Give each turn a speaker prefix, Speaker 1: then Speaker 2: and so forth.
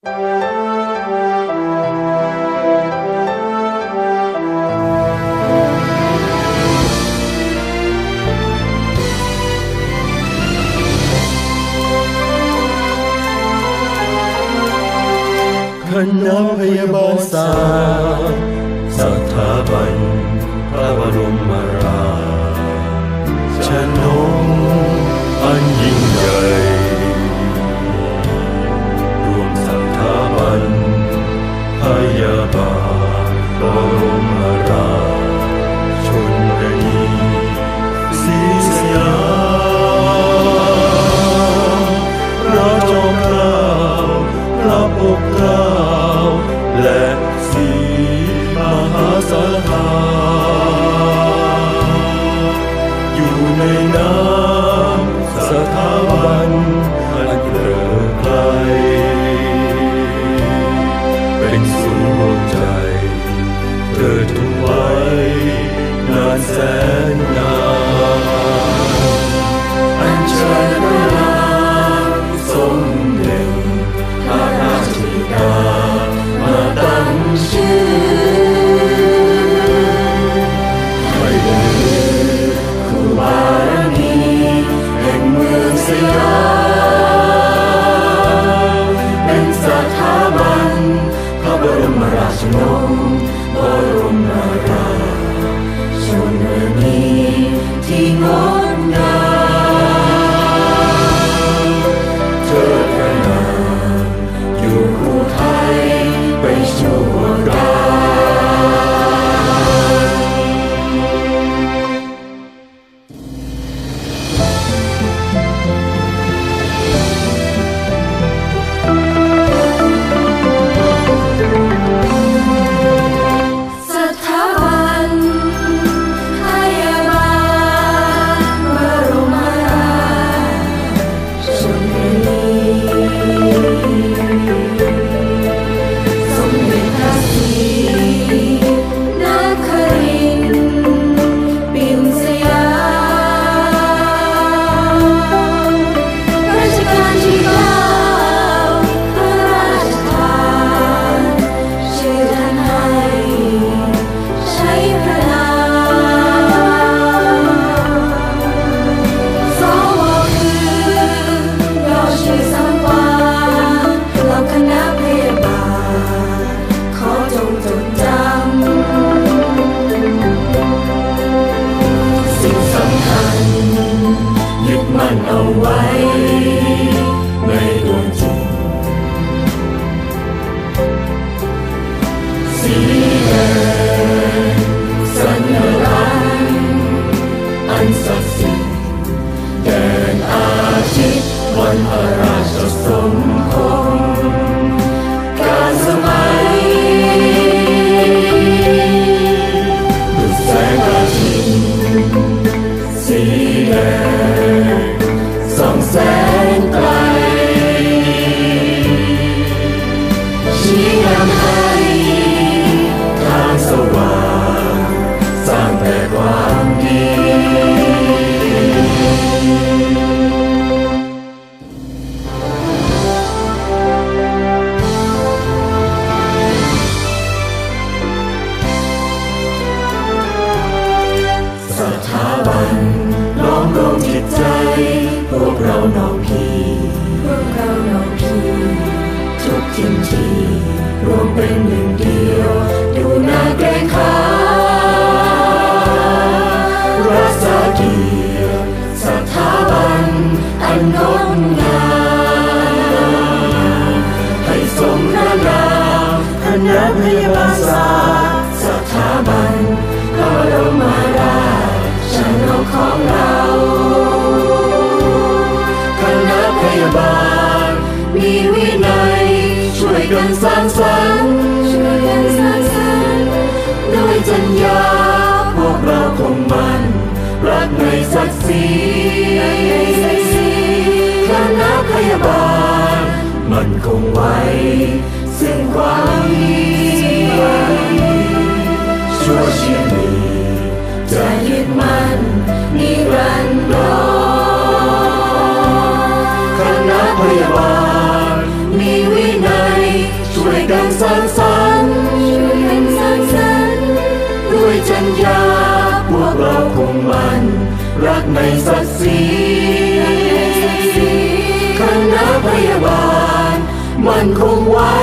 Speaker 1: คณะพยาบาลศาสตร์สถาบันพระบรม พยาบาลบรมราชชนนีศรีสยามพระจอมเกล้าพระปกเกล้าและสีมหาสารคามอยู่ในน้ำ เธอทุกไว้นานแสนนานอันเชิญพระนามสมเด็จพระราชธิดามาตั้งชื่อไม่ลืมครูบารมีแห่งเมืองสยาม ส่ ก
Speaker 2: ทินทีรว
Speaker 1: มเป็นหนึ่งเดียว ดูหน้าเกรงขารักษาเกียรติสถาบันอันงดงามให้สมพระนามคณะพยาบาลศาสตร์สถาบันพระบรม กันสร้างสรรค์
Speaker 2: ช่วยกันสร้างสรรค์
Speaker 1: ด้วยจัญญาพวกเราคงมันรักในศักดิ์ศรีคณะพยาบาล มันคงไว้ ซึ่งความดีชั่วชีวิตจะยึดมั่นนิรันดรคณะพยาบาล สร้างสรรค์
Speaker 2: ช่วยกันสร้างสรรค์
Speaker 1: ด้วยจัญญาพวกเราคงมัน รักในศักดิ์ศรีคณะพยาบาล มันคงไว้